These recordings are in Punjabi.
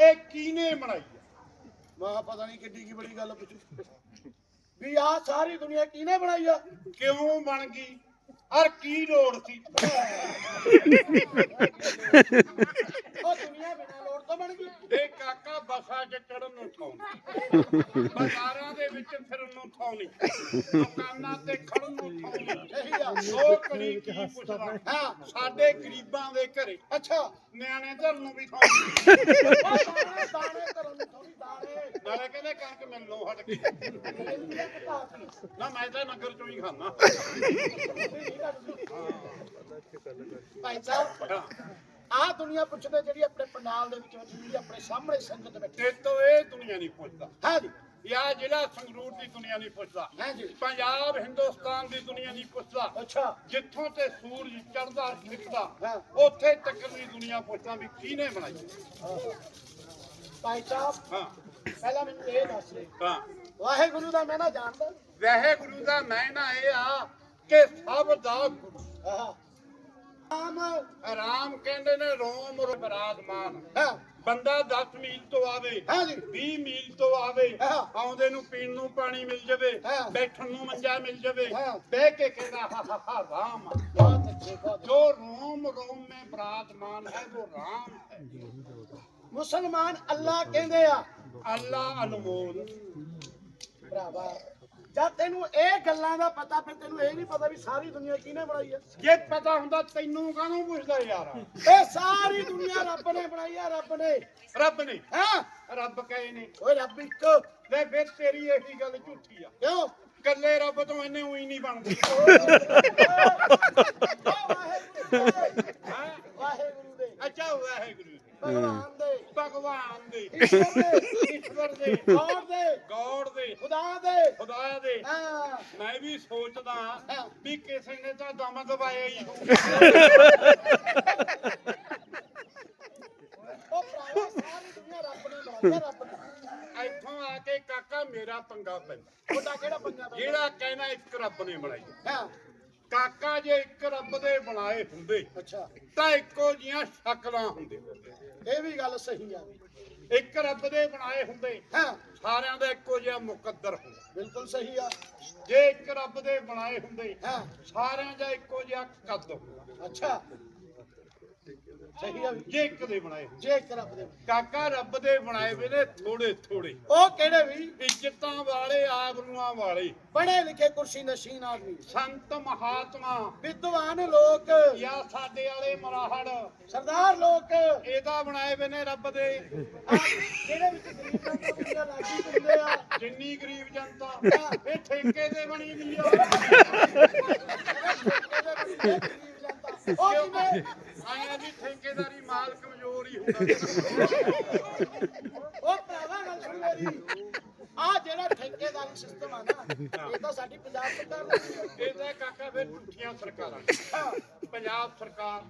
ਇਹ ਕੀਨੇ ਬਣਾਈ ਆ? ਮੈਂ ਪਤਾ ਨਹੀਂ ਕਿੱਡੀ ਕੀ ਬੜੀ ਗੱਲ ਪੁੱਛੀ। ਵੀ ਆ ਸਾਰੀ ਦੁਨੀਆ ਕਿਹਨੇ ਬਣਾਈ ਆ? ਕਿਉਂ ਬਣ ਗਈ? ਔਰ ਕੀ ਲੋੜ ਸੀ? ਉਹ ਦੁਨੀਆ ਬਿਨਾਂ ਲੋੜ ਤੋਂ ਬਣ ਗਈ। ਇਹ ਕਾਕਾ ਬਸਾਂ 'ਚ ਚੜਨ ਨੂੰ ਠਾਉਣੀ ਬਾਜ਼ਾਰਾਂ ਦੇ ਵਿੱਚ ਫਿਰਨ ਨੂੰ ਠਾਉਣੀ ਦੁਕਾਨਾਂ ਤੇ ਖੜਨ ਉਹ ਕਰੀ ਕੀ ਪੁੱਛਦਾ? ਹਾਂ ਸਾਡੇ ਗਰੀਬਾਂ ਦੇ ਘਰੇ। ਅੱਛਾ ਨਿਆਣੇ ਧਰਨ ਨੂੰ ਵੀ ਉਹ ਦਾਣੇ ਦਾਣੇ ਕਰਨ ਨੂੰ ਥੋੜੀ ਦਾਣੇ ਨਾਲੇ ਕਹਿੰਦੇ ਕਣਕ ਮਿਲਣੋਂ ਹਟ ਗਈ ਇਹ ਘਟਾਤੀ। ਨਾ ਮੈਂ ਤਾਂ ਨਗਰ ਚੋਂ ਹੀ ਖਾਣਾ ਭਾਈ ਸਾਹਿਬ ਆ ਦੁਨੀਆ ਪੁੱਛਦੇ ਜਿਹੜੀ ਆਪਣੇ ਪੰਡਾਲ ਦੇ ਵਿੱਚ ਬੈਠੀ ਆਪਣੇ ਸਾਹਮਣੇ ਸੰਗਤ ਬੈਠੀ। ਤੇ ਤੋਂ ਇਹ ਦੁਨੀਆ ਨਹੀਂ ਪੁੱਛਦਾ। ਹਾਂ ਜੀ ਜਾਂ ਜ਼ਿਲ੍ਹਾ ਸੰਗਰੂਰ ਦੀ ਦੁਨੀਆ ਨਹੀਂ ਪੁੱਛਦਾ ਹਾਂ ਜੀ। ਪੰਜਾਬ ਹਿੰਦੁਸਤਾਨ ਦੀ ਦੁਨੀਆ ਨਹੀਂ ਪੁੱਛਦਾ ਅੱਛਾ। ਜਿੱਥੋਂ ਤੇ ਸੂਰਜ ਚੜਦਾ ਹਾਂ। ਉੱਥੇ ਤੱਕ ਦੀ ਦੁਨੀਆ ਪੁੱਛਦਾ ਵੀ ਕਿਹਨੇ ਬਣਾਈ। ਭਾਈ ਸਾਹਿਬ ਹਾਂ। ਪਹਿਲਾਂ ਮੈਨੂੰ ਇਹ ਦੱਸ ਦੇ ਹਾਂ। ਵਾਹਿਗੁਰੂ ਦਾ ਮੈਂ ਨਾ ਜਾਣਦਾ। ਵਾਹਿਗੁਰੂ ਦਾ ਮੈਨਾ ਇਹ ਆ ਕਿ ਸਭ ਦਾ ਗੁਰੂ। ਆਹ ਰਾਮ ਰਾਮ ਕਹਿੰਦੇ ਨੇ ਰੋਮ ਬਰਾਦਮਾਨ ਬੰਦਾ 10 ਮੀਲ ਤੋਂ ਆਵੇ 20 ਮੀਲ ਤੋਂ ਆਵੇ ਆਉਂਦੇ ਨੂੰ ਪੀਣ ਨੂੰ ਪਾਣੀ ਮਿਲ ਜਾਵੇ ਬੈਠਣ ਨੂੰ ਮੰਜਾ ਮਿਲ ਜਾਵੇ ਬਹਿ ਕੇ ਕਹਿੰਦਾ ਹਾ ਹਾ ਹਾ ਰਾਮ ਜੋ ਰੋਮ ਰੋਮ ਮੇ ਬਰਾਦਮਾਨ ਹੈ ਉਹ ਰਾਮ ਹੈ। ਮੁਸਲਮਾਨ ਅੱਲਾ ਕਹਿੰਦੇ ਆ। ਅੱਲਾ ਅਨਮੋਲ। ਭਰਾਵਾ ਜਦ ਤੈਨੂੰ ਇਹ ਗੱਲਾਂ ਦਾ ਪਤਾ ਫਿਰ ਤੈਨੂੰ ਇਹ ਨਹੀਂ ਪਤਾ ਵੀ ਸਾਰੀ ਦੁਨੀਆ ਕਿਹਨੇ ਬਣਾਈ ਆ। ਜੇ ਪਤਾ ਹੁੰਦਾ ਤੈਨੂੰ ਕਾਹਨੂੰ ਪੁੱਛਦਾ ਯਾਰ? ਇਹ ਸਾਰੀ ਦੁਨੀਆ ਰੱਬ ਨੇ ਬਣਾਈ ਆ ਰੱਬ ਨੇ। ਰੱਬ ਨੇ? ਹਾਂ। ਰੱਬ ਕਹੇ ਨੇ ਓਏ ਰੱਬ ਇੱਕ। ਲੈ ਫਿਰ ਤੇਰੀ ਇਹੀ ਗੱਲ ਝੂਠੀ ਆ। ਕਿਉਂ? ਕੱਲੇ ਰੱਬ ਤੋਂ ਇਹਨੇ ਉਹੀ ਨਹੀਂ ਬਣਦੀ। ਵਾਹਿਗੁਰੂ ਦੇ। ਹੈਂ? ਵਾਹਿਗੁਰੂ ਦੇ। ਅੱਛਾ ਵਾਹਿਗੁਰੂ ਜੀ। ਭਗਵਾਨ ਦੇ ਭਗਵਾਨ ਦੇ। ਈਸ਼ਵਰ ਦੇ ਈਸ਼ਵਰ ਦੇ ਗੌਰ ਦੇ। ਖੁਦਾ ਦੇ। ਖੁਦਾ ਦੇ। ਹਾਂ। ਮੈਂ ਵੀ ਸੋਚਦਾ। ਵੀ ਕਿਸੇ ਨੇ ਤਾਂ ਦਮ ਦਬਾਇਆ ਹੀ। ਉਹ ਭਰਾਵਾ ਸਾਰੀ ਦੁਨੀਆ ਰੱਬ ਨੇ ਬਣਾਈ ਆ ਰੱਬ ਨੇ। ਇੱਥੋਂ ਆ ਕੇ ਕਾਕਾ ਮੇਰਾ ਪੰਗਾ ਪੈਂਦਾ। ਉਹਦਾ ਕਿਹੜਾ ਪੰਗਾ? ਜਿਹੜਾ ਕਹਿਣਾ ਇੱਕ ਰੱਬ ਨੇ ਬਣਾਈ ਹਾਂ। ਕਾਕਾ ਜੇ ਇੱਕ ਰੱਬ ਦੇ ਬਣਾਏ ਹੁੰਦੇ ਅੱਛਾ। ਤਾਂ ਇੱਕੋ ਜੀਆਂ ਸ਼ਕਲਾਂ ਹੁੰਦੇ ਇਹ ਵੀ ਗੱਲ ਸਹੀ ਆ ਇੱਕ ਰੱਬ ਦੇ ਬਣਾਏ ਹੁੰਦੇ ਹਾਂ। ਸਾਰਿਆਂ ਦਾ ਇੱਕੋ ਜਿਹਾ ਮੁਕੱਦਰ ਹੁੰਦਾ। ਬਿਲਕੁਲ ਸਹੀ ਆ। ਜੇ ਇੱਕ ਰੱਬ ਦੇ ਬਣਾਏ ਹੁੰਦੇ ਹਾਂ। ਸਾਰਿਆਂ ਦਾ ਇੱਕੋ ਜਿਹਾ ਕੱਦ ਹੁੰਦਾ। ਅੱਛਾ। ਸਹੀ ਆ ਵੀ? ਜੇ ਇੱਕ ਦੇ ਬਣਾਏ ਹੁੰਦੇ ਜੇ ਇੱਕ ਰੱਬ ਦੇ ਕਾਕਾ ਰੱਬ ਦੇ ਬਣਾਏ ਵੇ ਨੇ ਥੋੜੇ ਥੋੜੇ। ਉਹ ਕਿਹੜੇ ਵੀ? ਇੱਜ਼ਤਾਂ ਵਾਲੇ ਆਬਰੂਆਂ ਵਾਲੇ। ਪੜ੍ਹੇ ਲਿਖੇ ਕੁਰਸੀ ਨਸ਼ੀਨ ਆਦਮੀ। ਸੰਤ ਮਹਾਤਮਾ। ਵਿਦਵਾਨ ਲੋਕ। ਜਾਂ ਸਾਡੇ ਵਾਲੇ ਮਰਾਹੜ। ਸਰਦਾਰ ਲੋਕ। ਇਹਦਾ ਬਣਾਏ ਵੇ ਨੇ ਰੱਬ ਦੇ। ਆਹ ਜਿਹੜੇ ਵਿੱਚ ਗਰੀਬਾਂ ਤੋਂ ਦੁਨੀਆ ਲਾਗੀ ਹੁੰਦੇ ਆ। ਜਿੰਨੀ ਗਰੀਬ ਜਨਤਾ ਇਹ ਠੇਕੇ ਦੇ ਬਣੀ ਵੀ ਆ। ਉਹ ਕਿਵੇਂ? ਆਇਆ ਵੀ ਠੇਕੇਦਾਰੀ ਮਾਲ ਕਮਜ਼ੋਰ ਹੀ ਹੁੰਦਾ ਉਹ ਭਰਾਵਾ ਗੱਲ ਸੁਣ ਮੇਰੀ। ਆ ਜਿਹੜਾ ਠੇਕੇਦਾਰੀ ਸਿਸਟਮ ਆ ਨਾ ਇਹ ਤਾਂ ਸਾਡੀ ਪੰਜਾਬ ਸਰਕਾਰ ਦਾ ਇਹ ਤਾਂ ਕਾਕਾ ਫਿਰ ਝੂਠੀਆਂ ਸਰਕਾਰਾਂ। ਹਾਂ, ਪੰਜਾਬ ਸਰਕਾਰ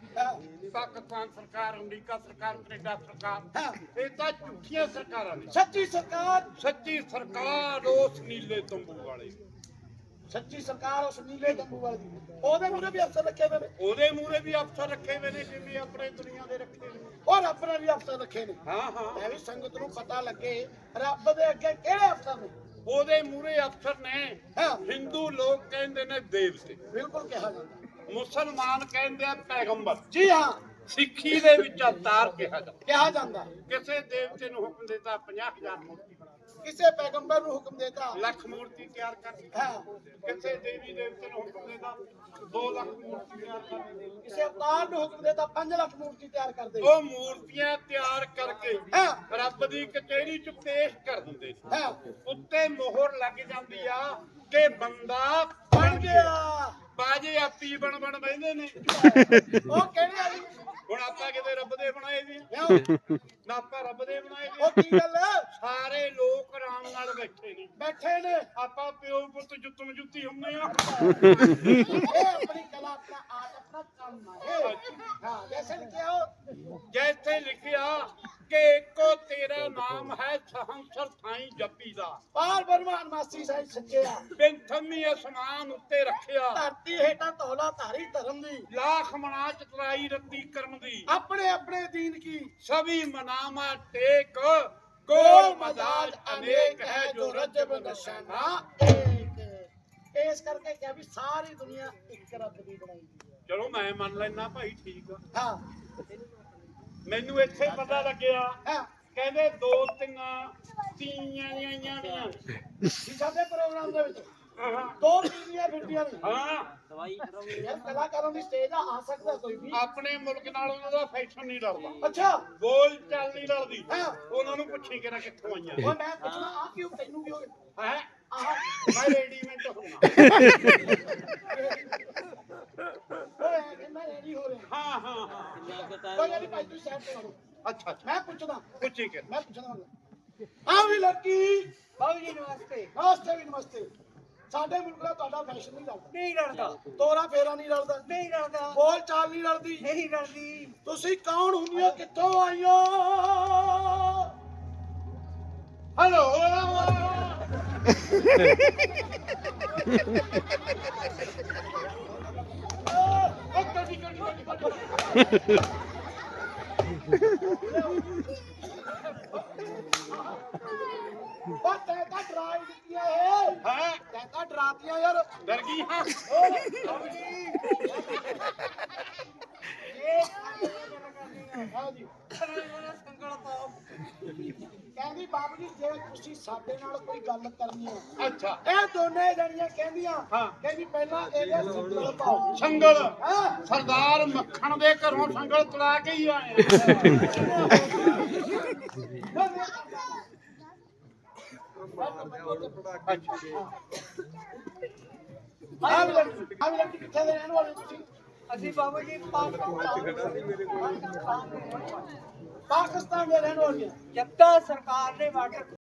ਪਾਕਿਸਤਾਨ ਸਰਕਾਰ ਅਮਰੀਕਾ ਸਰਕਾਰ ਕੈਨੇਡਾ ਸਰਕਾਰ। ਇਹ ਤਾਂ ਝੂਠੀਆਂ ਸਰਕਾਰਾਂ ਨੇ। ਸੱਚੀ ਸਰਕਾਰ। ਸੱਚੀ ਸਰਕਾਰ ਉਸ ਨੀਲੇ ਤੰਬੂ ਵਾਲੇ। ਸੱਚੀ ਸਰਕਾਰ ਉਸ ਨੀਲੇ ਤੰਬੂ ਵਾਲੀ। ਉਹਦੇ ਮੂਹਰੇ ਵੀ ਅਫਸਰ ਰੱਖੇ ਹੋਏ ਨੇ। ਉਹਦੇ ਮੂਹਰੇ ਵੀ ਅਫਸਰ ਰੱਖੇ ਹੋਏ ਨੇ ਜਿਵੇਂ ਆਪਣੇ ਦੁਨੀਆ ਦੇ ਰੱਖੇ ਨੇ। ਰੱਬ ਨੇ ਵੀ ਅਫਸਰ ਰੱਖੇ ਨੇ। ਹਾਂ ਹਾਂ। ਮੈਂ ਵੀ ਸੰਗਤ ਨੂੰ ਪਤਾ ਲੱਗੇ ਰੱਬ ਦੇ ਅੱਗੇ ਕਿਹੜੇ ਅਫਸਰ ਨੇ? ਉਹਦੇ ਮੂਹਰੇ ਅਫਸਰ ਨੇ। ਹਾਂ। ਹਿੰਦੂ ਲੋਕ ਕਹਿੰਦੇ ਨੇ ਦੇਵਤੇ ਬਿਲਕੁਲ ਕਿਹਾ ਜਾਂਦਾ। ਮੁਸਲਮਾਨ ਕਹਿੰਦੇ ਆ ਪੈਗੰਬਰ। ਜੀ ਹਾਂ। ਸਿੱਖੀ ਦੇ ਵਿੱਚ ਅਵਤਾਰ ਕਿਹਾ ਜਾਂਦਾ। ਕਿਹਾ ਜਾਂਦਾ। ਕਿਸੇ ਦੇਵਤੇ ਨੂੰ ਹੁਕਮ ਦਿੱਤਾ 50000 ਮੂਰਤੀ। ਬਣਾ ਕਿਸੇ ਪੈਗੰਬਰ ਨੂੰ ਹੁਕਮ ਦਿੱਤਾ। ਲੱਖ ਮੂਰਤੀ ਤਿਆਰ ਕਰ ਹਾਂ। ਕਿਸੇ ਦੇਵੀ ਦੇਵਤੇ ਨੂੰ ਹੁਕਮ ਦਿੱਤਾ 2 ਲੱਖ ਮੂਰਤੀ ਤਿਆਰ ਕਰ ਕਿਸੇ ਅਵਤਾਰ ਨੂੰ ਹੁਕਮ ਦਿੱਤਾ 5 ਲੱਖ ਮੂਰਤੀ ਤਿਆਰ ਕਰ ਦੇ ਉਹ ਮੂਰਤੀਆਂ ਤਿਆਰ ਕਰਕੇ ਰੱਬ ਦੀ ਕਚਹਿਰੀ 'ਚ ਪੇਸ਼ ਕਰ ਦਿੰਦੇ ਉੱਤੇ ਮੋਹਰ ਲੱਗ ਜਾਂਦੀ ਆ ਕਿ ਬੰਦਾ ਬਣ ਗਿਆ। ਬਾਜੇ ਆਪੀ ਬਣ ਬਣ ਬੈਂਦੇ ਨੇ। ਉਹ ਕਿਹੜੇ ਆ ਆਪਾਂ ਕਿਤੇ ਰੱਬ ਦੇ ਬਣਾਏ ਵੀ ਨਾ ਆਪਾਂ ਰੱਬ ਦੇ ਬਣਾਏ ਵੀ ਉਹ। ਕੀ ਗੱਲ ਸਾਰੇ ਲੋਕ ਆਰਾਮ ਨਾਲ ਬੈਠੇ ਨੇ। ਬੈਠੇ ਨੇ। ਆਪਾਂ ਪਿਓ ਪੁੱਤ ਜੁੱਤਮ ਜੁੱਤੀ ਹੁੰਦੇ ਆ। ਆਪਣੀ ਕਲਾ ਆਪਣਾ ਆਰਟ ਆਪਣਾ ਕੰਮ ਹੈ ਹਾਂ ਜੈਸੇ ਲਿਖਿਆ ਜੈਸੇ ਲਿਖਿਆ ਕਿ ਇੱਕੋ ਤੇਰਾ ਨਾਮ ਹੈ ਸਹੰਸਰ ਥਾਈ ਜੱਪੀ ਦਾ। ਪਾਰ ਬਰਮਾਨ ਮਾਸੀ ਸਾਈ ਸੱਚਿਆ ਬਿੰਥਮੀ ਅਸਮਾਨ ਉੱਤੇ ਰੱਖਿਆ। ਧਰਤੀ ਹੇਠਾਂ ਧੌਲਾ ਧਾਰੀ ਧਰਮ ਦੀ। ਲਾਖ ਮਨਾ ਚਤਰਾਈ ਰੱਤੀ ਕਰਮ ਦੀ। ਆਪਣੇ ਆਪਣੇ ਦੀਨ ਕੀ। ਸਭੀ ਮਨਾਮਾ ਟੇਕ। ਗੋਲ ਮਦਾਜ ਅਨੇਕ ਹੈ ਜੋ ਰਜਬ ਨਸ਼ਾਨਾ ਇਸ ਕਰਕੇ ਕਿਹਾ ਵੀ ਸਾਰੀ ਦੁਨੀਆ ਇੱਕ ਰੱਬ ਦੀ ਬਣਾਈ ਹੈ। ਚਲੋ ਮੈਂ ਮੰਨ ਲੈਣਾ ਭਾਈ ਠੀਕ ਆ। ਹਾਂ। ਮੈਨੂੰ ਇੱਥੇ ਪਤਾ ਲੱਗਿਆ। ਕਹਿੰਦੇ ਦੋ ਤਿੰਆਂ ਤੀਆਂ ਆਈਆਂ ਦੀਆਂ। ਸਾਡੇ ਪ੍ਰੋਗਰਾਮ ਦੇ ਵਿੱਚ। ਹਾਂ। ਦੋ ਟੀਵੀਆਂ ਫਿਰਦੀਆਂ ਨੇ। ਹਾਂ। ਯਾਰ ਕਲਾਕਾਰਾਂ ਦੀ ਸਟੇਜ ਆ ਆ ਸਕਦਾ ਕੋਈ ਵੀ। ਆਪਣੇ ਮੁਲਕ ਨਾਲ ਉਹਨਾਂ ਦਾ ਫੈਸ਼ਨ ਨਹੀਂ ਰਲਦਾ ਅੱਛਾ। ਬੋਲ ਚੱਲ ਨਹੀਂ ਹਾਂ। ਉਹਨਾਂ ਨੂੰ ਪੁੱਛੀ ਕਿਹੜਾ ਕਿੱਥੋਂ ਆਈਆਂ। ਉਹ ਮੈਂ ਪੁੱਛਣਾ ਆ ਕਿਉਂ ਤੈਨੂੰ ਕਿਉਂ ਹੈ? ਆਹ ਮੈਂ ਰੈਡੀਮੈਂਟ ਹੋਣਾ ਓਏ ਕਹਿੰਦਾ ਰੈਡੀ ਹੋ ਰਿਹਾ। ਹਾਂ ਹਾਂ ਹਾਂ। ਕੋਈ ਨਹੀਂ ਭਾਈ ਤੁਸੀਂ ਸਾਈਡ ਤੇ ਕਰੋ ਅੱਛਾ ਅੱਛਾ। ਮੈਂ ਪੁੱਛਦਾ। ਪੁੱਛੀ ਕਿ। ਮੈਂ ਪੁੱਛਦਾ ਹਾਂ। ਵੀ ਲੱਕੀ ਬਾਬੂ ਜੀ ਨਮਸਤੇ। ਨਮਸਤੇ ਵੀ ਨਮਸਤੇ। ਸਾਡੇ ਮੁਲਕ ਦਾ ਤੁਹਾਡਾ ਫੈਸ਼ਨ ਨਹੀਂ ਲੱਗਦਾ ਨਹੀਂ ਲੜਦਾ। ਤੋਰਾ ਫੇਰਾ ਨਹੀਂ ਲੜਦਾ। ਬੋਲ ਚਾਲ ਨਹੀਂ ਲੜਦੀ। ਤੁਸੀਂ ਕੌਣ ਹੁੰਦੀਆਂ ਕਿੱਥੋਂ ਆਈਆਂ? ਹੈਲੋ ਹੀ ਹੈ ਤਾਂ ਡਰਾਤੀਆਂ ਯਾਰ ਡਰ ਗਈ ਹਾਂ ਹੋਰ ਬਾਬੂ ਜੀ ਹਾਂ ਜੀ ਸੰਗਲ ਪਾਓ ਕਹਿੰਦੀ ਬਾਬੂ ਜੀ ਜੇ ਤੁਸੀਂ ਸਾਡੇ ਨਾਲ ਕੋਈ ਗੱਲ ਕਰਨੀ ਹੈ। ਅੱਛਾ। ਇਹ ਦੋਨੇ ਜਣੀਆਂ ਕਹਿੰਦੀਆਂ ਹਾਂ। ਕਹਿੰਦੀ ਪਹਿਲਾਂ ਇਹਦੇ ਸੰਗਲ ਪਾਓ। ਸੰਗਲ। ਹਾਂ? ਸਰਦਾਰ ਮੱਖਣ ਦੇ ਘਰੋਂ ਸੰਗਲ ਤਲਾ ਕੇ ਹੀ ਆਏ। ਆ ਆ ਵੀ ਲੜਕੀ ਆ ਵੀ ਲੜਕੀ ਕਿੱਥੇ ਦੇ ਰਹਿਣ ਵਾਲੇ ਤੁਸੀਂ? ਅਸੀਂ ਬਾਬੂ ਜੀ ਪਾਕਿਸਤਾਨ ਪਾਕਿਸਤਾਨ ਦੇ ਰਹਿਣ ਵਾਲੇ ਆ। ਸਰਕਾਰ ਨੇ ਵਾਟਰ